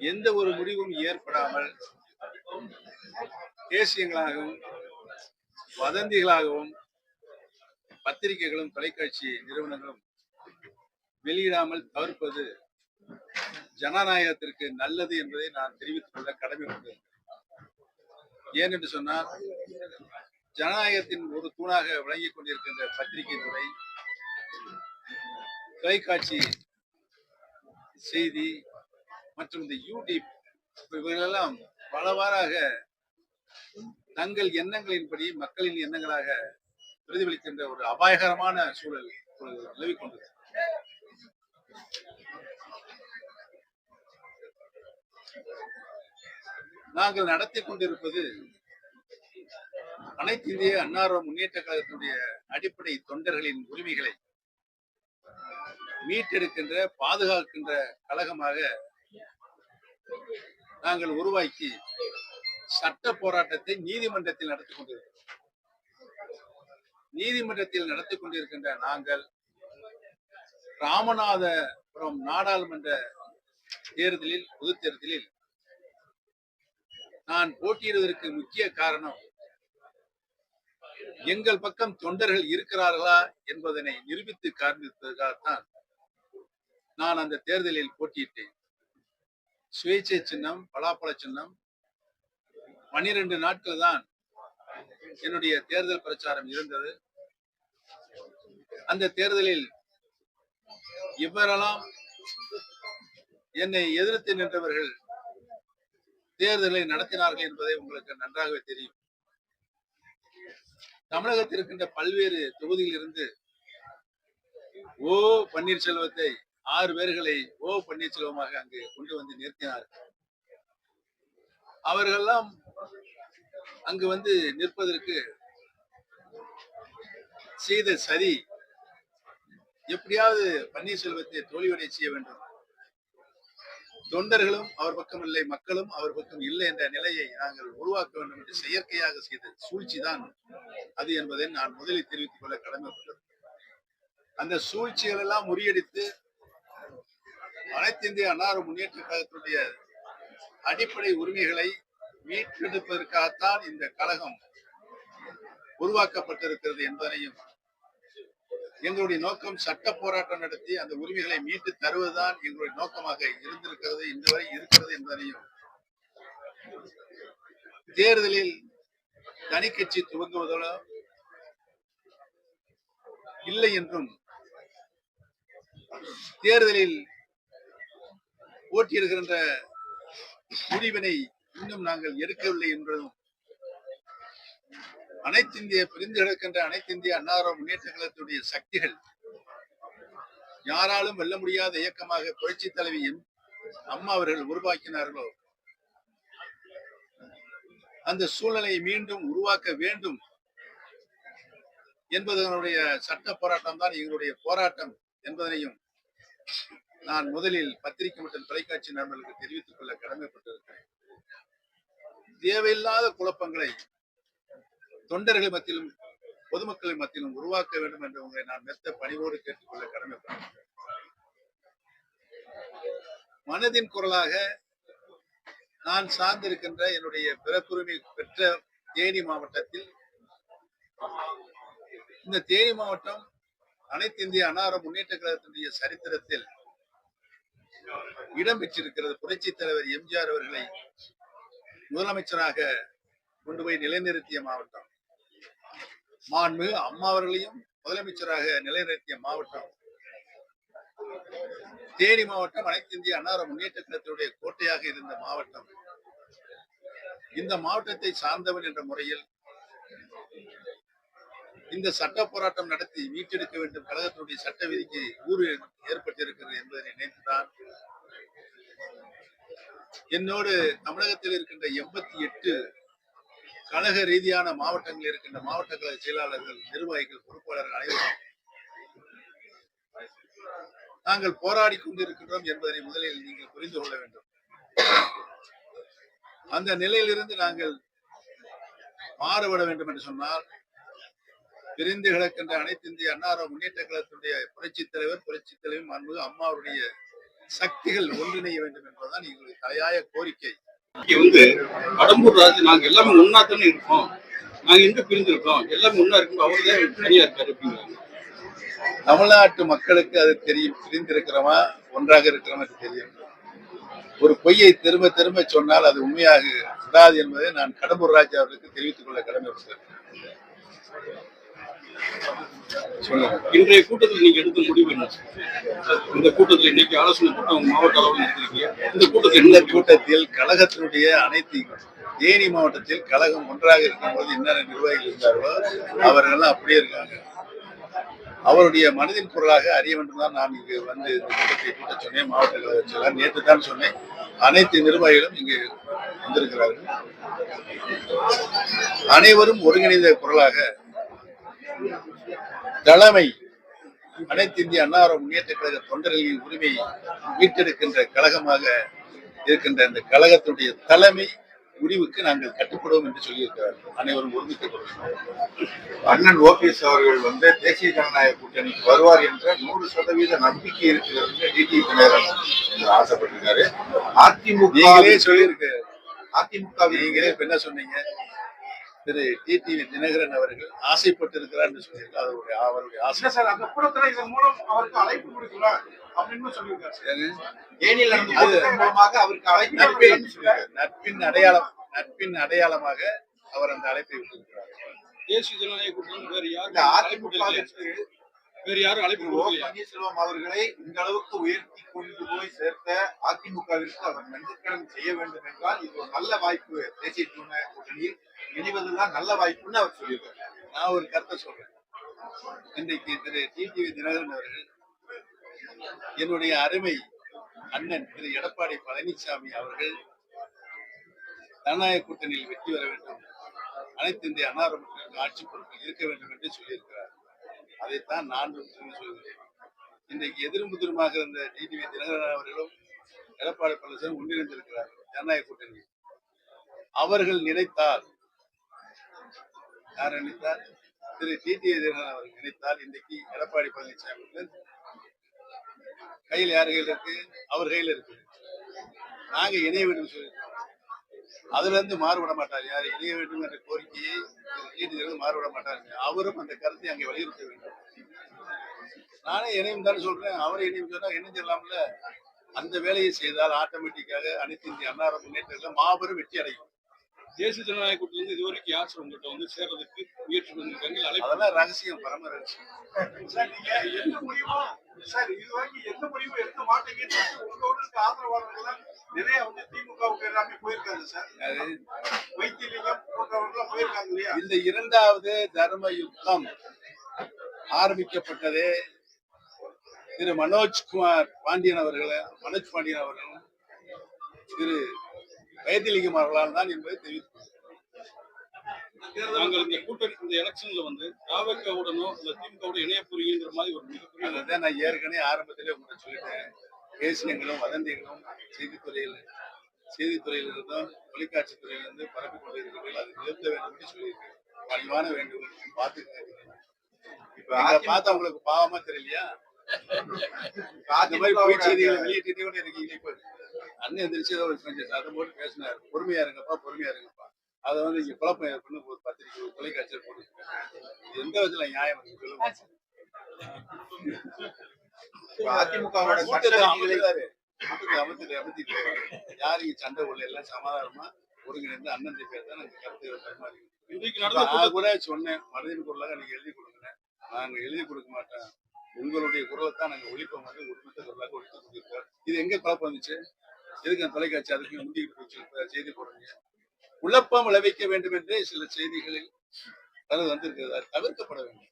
எந்த ஒரு முடிவும் ஏற்படாமல் தேசியங்களாகவும் வதந்திகளாகவும் பத்திரிகைகளும் தொலைக்காட்சி நிறுவனங்களும் வெளியிடாமல் தவிர்ப்பது ஜனநாயகத்திற்கு நல்லது என்பதை நான் தெரிவித்துக் கொள்ள ஏன் ஏனென்று சொன்னால் ஜனநாயகத்தின் ஒரு தூணாக விளங்கிக் கொண்டிருக்கின்ற பத்திரிகை துறை தொலைக்காட்சி செய்தி மற்றும் இந்த யூடியூப் இவைகளெல்லாம் பலவாறாக தங்கள் எண்ணங்களின்படி மக்களின் எண்ணங்களாக பிரதிபலிக்கின்ற ஒரு அபாயகரமான சூழல் இப்பொழுது நிலவிக் நாங்கள் நடத்தி கொண்டிருப்பது அனைத்து இந்திய அன்னார முன்னேற்ற கழகத்தினுடைய அடிப்படை தொண்டர்களின் உரிமைகளை மீட்டெடுக்கின்ற பாதுகாக்கின்ற கழகமாக நாங்கள் உருவாக்கி சட்ட போராட்டத்தை நீதிமன்றத்தில் நடத்தி கொண்டிருக்கிறோம். நீதிமன்றத்தில் நடத்தி கொண்டிருக்கின்ற நாங்கள் ராமநாதபுரம் நாடாளுமன்ற தேர்தலில் பொது தேர்தலில் நான் போட்டியிடுவதற்கு முக்கிய காரணம் எங்கள் பக்கம் தொண்டர்கள் இருக்கிறார்களா என்பதனை நிரூபித்து காண்பிப்பதற்காகத்தான் நான் அந்த தேர்தலில் போட்டியிட்டேன். சுயேட்சை சின்னம் பலாப்பழ சின்னம். பன்னிரண்டு நாட்கள் தான் என்னுடைய தேர்தல் பிரச்சாரம் இருந்தது. அந்த தேர்தலில் இவரெல்லாம் என்னை எதிர்த்து நின்றவர்கள் தேர்தலை நடத்தினார்கள் என்பதை உங்களுக்கு நன்றாகவே தெரியும். தமிழகத்தில் இருக்கின்ற பல்வேறு தொகுதியில் இருந்து ஓ பன்னீர்செல்வத்தை ஆறு பேர்களை ஓ பன்னீர்செல்வமாக அங்கு கொண்டு வந்து நிறுத்தினார்கள் அவர்கள்லாம் அங்கு வந்து நிற்பதற்கு செய்த சதி எப்படியாவது பன்னீர்செல்வத்தை தோல்வியடை செய்ய வேண்டும். தொண்டர்களும் அவர் பக்கம் இல்லை மக்களும் அவர் பக்கம் இல்லை என்ற நிலையை நாங்கள் உருவாக்க வேண்டும் என்று செயற்கையாக செய்த சூழ்ச்சி தான் அது என்பதை நான் முதலில் தெரிவித்துக் கொள்ள கடமைப்பட்டது அந்த சூழ்ச்சிகள் எல்லாம் முறியடித்து அனைத்து இந்திய அன்னார முன்னேற்ற கழகத்துடைய அடிப்படை உரிமைகளை மீட்டெடுப்பதற்காகத்தான் இந்த கழகம் உருவாக்கப்பட்டிருக்கிறது என்பதனையும் எங்களுடைய நோக்கம் சட்ட போராட்டம் நடத்தி அந்த உரிமைகளை மீட்டு தருவதுதான் எங்களுடைய நோக்கமாக இருந்திருக்கிறது இந்த வரை இருக்கிறது என்பதனையும் தேர்தலில் தனி கட்சி துவங்குவதோ இல்லை என்றும் தேர்தலில் ஓட்டியிருக்கின்ற முடிவினை இன்னும் நாங்கள் எடுக்கவில்லை என்பதும் அனைத்திந்திய பிரிந்து கிடக்கின்ற அனைத்து இந்திய அன்னார முன்னேற்ற கழகத்துடைய சக்திகள் யாராலும் வெல்ல முடியாத இயக்கமாக புரட்சி தலைவியின் அம்மா அவர்கள் உருவாக்கினார்களோ அந்த சூழ்நிலையை மீண்டும் உருவாக்க வேண்டும் என்பதனுடைய சட்ட போராட்டம் தான் எங்களுடைய போராட்டம் என்பதனையும் நான் முதலில் பத்திரிகை மற்றும் தொலைக்காட்சி நண்பர்களுக்கு தெரிவித்துக் கொள்ள கடமைப்பட்டிருக்கிறேன். தேவையில்லாத குழப்பங்களை தொண்டர்கள் மத்தியிலும் பொதுமக்கள் மத்தியிலும் உருவாக்க வேண்டும் என்று உங்களை நான் மெத்த பணிவோடு கேட்டுக்கொள்ள கடமைப்பட்டிருக்கிறேன். மனதின் குரலாக நான் சார்ந்திருக்கின்ற என்னுடைய பிறப்புரிமை பெற்ற தேனி மாவட்டத்தில் இந்த தேனி மாவட்டம் அனைத்து இந்திய அனார முன்னேற்ற கழகத்தினுடைய சரித்திரத்தில் இடம் பெற்றிருக்கிறது. புரட்சி தலைவர் எம்ஜிஆர் அவர்களை முதலமைச்சராக கொண்டு போய் நிலைநிறுத்திய மாவட்டம். மாண்பு அம்மா அவர்களையும் முதலமைச்சராக நிலைநிறுத்திய மாவட்டம். தேனி மாவட்டம் அனைத்து இந்திய அன்னார முன்னேற்ற கழகத்தினுடைய கோட்டையாக இருந்த மாவட்டம். இந்த மாவட்டத்தை சார்ந்தவன் என்ற முறையில் இந்த சட்ட போராட்டம் நடத்தி மீட்டெடுக்க வேண்டும் கழகத்தினுடைய சட்ட விதிக்கு ஊறு ஏற்பட்டிருக்கிறது என்பதை நினைத்துதான் என்னோடு தமிழகத்தில் இருக்கின்ற எண்பத்தி எட்டு கழக ரீதியான மாவட்டங்களில் இருக்கின்ற மாவட்ட கழக செயலாளர்கள் நிர்வாகிகள் பொறுப்பாளர்கள் அனைவரும் நாங்கள் போராடி கொண்டிருக்கின்றோம் என்பதனை முதலில் நீங்கள் புரிந்து கொள்ள வேண்டும். அந்த நிலையிலிருந்து நாங்கள் மாறுபட வேண்டும் என்று சொன்னால் பிரிந்து கிடக்கின்ற அனைத்து இந்திய அன்னார முன்னேற்ற கழகத்துடைய புரட்சி தலைவர் புரட்சி தலைவர் மாண்பு அம்மாவுடைய சக்திகள் ஒன்றிணைய வேண்டும் என்பதுதான் எங்களுடைய தலையாய கோரிக்கை. வந்து கடம்பூர் ராஜு நாங்க எல்லாமே ஒன்னா தானே இருக்கோம். நாங்க எங்க பிரிஞ்சிருக்கோம் எல்லாமே ஒன்னா இருக்கும் அவர் தான் தனியா இருக்காரு அப்படிங்கிறாங்க. தமிழ்நாட்டு மக்களுக்கு அது தெரியும். பிரிந்திருக்கிறோமா ஒன்றாக இருக்கிறோமா தெரியும். ஒரு பொய்யை திரும்ப திரும்ப சொன்னால் அது உண்மையாக விடாது என்பதை நான் கடம்பூர் ராஜா அவர்களுக்கு தெரிவித்துக் கொள்ள கடமைப்பட்டேன் சொல்லுங்க இன்றைய கூட்டத்தில் நீங்க எடுத்த முடிவு என்ன? இந்த கூட்டத்தில் இன்னைக்கு ஆலோசனை கூட்டம் மாவட்ட அளவில் நடத்திருக்கீங்க. இந்த கூட்டத்தில் இந்த என்ன? கூட்டத்தில் கழகத்தினுடைய அனைத்து தேனி மாவட்டத்தில் கழகம் ஒன்றாக இருக்கும்போது என்னென்ன நிர்வாகிகள் இருந்தார்களோ அவர்கள்லாம் அப்படியே இருக்காங்க. அவருடைய மனதின் குரலாக அறிய வேண்டும் தான் நான் இங்கு வந்து இந்த கூட்டத்தை கூட்ட சொன்னேன் மாவட்ட கழக நேற்று தான் சொன்னேன். அனைத்து நிர்வாகிகளும் இங்கு வந்திருக்கிறார்கள். அனைவரும் ஒருங்கிணைந்த குரலாக தலைமை அனைத்து இந்திய அன்னார முன்னேற்ற கழக தொண்டர்களின் உரிமையை மீட்டெடுக்கின்ற கழகமாக இருக்கின்ற இந்த கழகத்தினுடைய தலைமை முடிவுக்கு நாங்கள் கட்டுப்படுவோம் என்று சொல்லியிருக்கிறார்கள் அனைவரும் கொள்கிறோம் அண்ணன் ஓபிஎஸ் அவர்கள் வந்து தேசிய ஜனநாயக கூட்டணிக்கு வருவார் என்ற நூறு சதவீத நம்பிக்கை இருக்கிறது டிடி தினகரன் ஆசைப்பட்டிருக்காரு. அதிமுக சொல்லியிருக்கு அதிமுக நீங்களே என்ன சொன்னீங்க? திரு டிடிவி தினகரன் அவர்கள் ஆசைப்பட்டு இருக்கிறார் என்று சொல்லியிருக்காரு அவருடைய அவருடைய ஆசை. சார் அந்த கூட்டத்துல இதன் மூலம் அவருக்கு அழைப்பு கொடுக்கலாம் அப்படின்னு சொல்லியிருக்காரு நட்பின் அடையாளம் நட்பின் அடையாளமாக அவர் அந்த அழைப்பை விட்டிருக்கிறார் தேசிய ஜனநாயக கூட்டத்தில் வேற வேற யாரும் அழைப்பு பன்னீர்செல்வம் அவர்களை இந்த அளவுக்கு உயர்த்தி கொண்டு போய் சேர்த்த அதிமுகவிற்கு அவர் நன்றிக்கடன் செய்ய வேண்டும் என்றால் இது ஒரு நல்ல வாய்ப்பு. தேசிய கூட்டணியில் இணைவதுதான் நல்ல வாய்ப்புன்னு அவர் சொல்லியிருக்காரு. நான் ஒரு கருத்தை சொல்றேன். இன்றைக்கு திரு டிடிவி தினகரன் அவர்கள் என்னுடைய அருமை அண்ணன் திரு எடப்பாடி பழனிசாமி அவர்கள் ஜனநாயக கூட்டணியில் வெற்றி பெற வேண்டும். அனைத்து இந்திய அன்னார மக்களுக்கு ஆட்சி பொறுப்பில் இருக்க வேண்டும் என்று சொல்லியிருக்கிறார். அதைத்தான் நான் சொல்லி சொல்கிறேன். இன்றைக்கு எதிர்முதிரமாக இருந்த டிடிவி தினகரன் அவர்களும் எடப்பாடி பழனிசாமி ஒன்றிணைந்திருக்கிறார் ஜனநாயக கூட்டணி. அவர்கள் நினைத்தால் யார் நினைத்தால்? திரு டிடி தினகரன் அவர்கள் நினைத்தால் இன்றைக்கு எடப்பாடி பழனிசாமி கையில் யார் கையில் இருக்கு? அவர் கையில் இருக்கு. நாங்க இணைய வேண்டும் சொல்லியிருக்கோம் அதுல இருந்து மாறுபட மாட்டார். யார் இணைய வேண்டும் என்ற கோரிக்கையை திரு மாறுபட மாட்டார். அவரும் அந்த கருத்தை அங்கே வலியுறுத்த வேண்டும். நானே இணையும் தானே சொல்றேன். அவரை இணையும் சொன்னா இணைஞ்சிடலாம்ல அந்த வேலையை செய்தால் ஆட்டோமேட்டிக்காக அனைத்து இந்திய அன்னார முன்னேற்றத்தில் மாபெரும் வெற்றி அடையும். தேசிய ஜனநாயக கூட்டத்தில் இருந்து இதுவரைக்கும் யார் உங்கள்கிட்ட வந்து சேர்றதுக்கு முயற்சி பண்ணிருக்காங்க? அதெல்லாம் ரகசியம் பரம ரகசியம். சார் நீங்க எந்த முடிவும் சார் இது வரைக்கும் எந்த முடிவும் எடுக்க மாட்டீங்கன்னு உங்களோட இருக்க ஆதரவாளர்கள் எல்லாம் நிறைய வந்து திமுகவுக்கு எல்லாமே போயிருக்காங்க சார். வைத்தியலிங்கம் போன்றவர்கள் போயிருக்காங்க இல்லையா? இந்த இரண்டாவது தர்ம யுத்தம் ஆரம்பிக்கப்பட்டதே திரு மனோஜ்குமார் பாண்டியன் அவர்களும் மனோஜ் பாண்டியன் அவர்களும் திரு வைத்தியலிங்கம் அவர்களால் தான் என்பதை தெரிவித்துக் நாங்கள் இந்த கூட்டணி இந்த எலெக்ஷன்ல வந்து தாவக்காவுடனோ இல்ல திமுகவோட இணைய புரியுங்கிற மாதிரி ஒரு மிகப்பெரிய நான் ஏற்கனவே ஆரம்பத்திலே உங்கள்கிட்ட சொல்லிட்டேன். பேசியங்களும் வதந்திகளும் செய்தித்துறையில் செய்தித்துறையில் இருந்தும் தொலைக்காட்சி துறையிலிருந்து பரப்பிக் கொண்டிருக்கிறீர்கள். அதை நிறுத்த வேண்டும் என்று சொல்லியிருக்கேன். பணிவான வேண்டுகோள் பார்த்து இப்ப பார்த்தா உங்களுக்கு பாவமா தெரியலையா? இந்த மாதிரி பொய் செய்திகளை அதிமுக வெளியிட்டு கூட இருக்கீங்க இப்ப. அண்ணன் எந்திரிச்சு ஏதோ ஒரு செஞ்சு அதை போட்டு பேசினாரு. பொறுமையா இருங்கப்பா பொறுமையா இருங்கப்பா. அதை வந்து இங்க குழப்பம் ஏற்படும் ஒரு பத்திரிக்கை ஒரு தொலைக்காட்சியில் போட்டு இது எந்த விதத்துல நியாயம் சொல்லுங்க. அதிமுகவோட கூட்டத்தை சட்ட விதிகளை அமைக்கிறாரு கூட்டத்தை அமைத்து அமைத்திட்டு யாரு இங்க சண்டை உள்ள எல்லாம் சமாதானமா ஒருங்கிணைந்து அண்ணன் பேர் தான் நாங்க கருத்து பரிமாறி நான் கூட சொன்னேன் மனதின் குரலாக நீங்க எழுதி கொடுங்க. நாங்க எழுதி கொடுக்க மாட்டோம் உங்களுடைய குரலை தான் நாங்க ஒழிப்போம் மாதிரி உரிமத்த குரலாக ஒழித்து கொடுத்திருக்கோம் இது எங்க குழப்பம் வந்துச்சு? எதுக்கு அந்த தொலைக்காட்சி அதுக்கு முந்திக்கிட்டு போச்சு செய்தி போடுறீங்க. குழப்பம் விளைவிக்க வேண்டும் என்றே சில செய்திகளில் அது வந்திருக்கிறது தவிர்க்கப்பட வேண்டும்.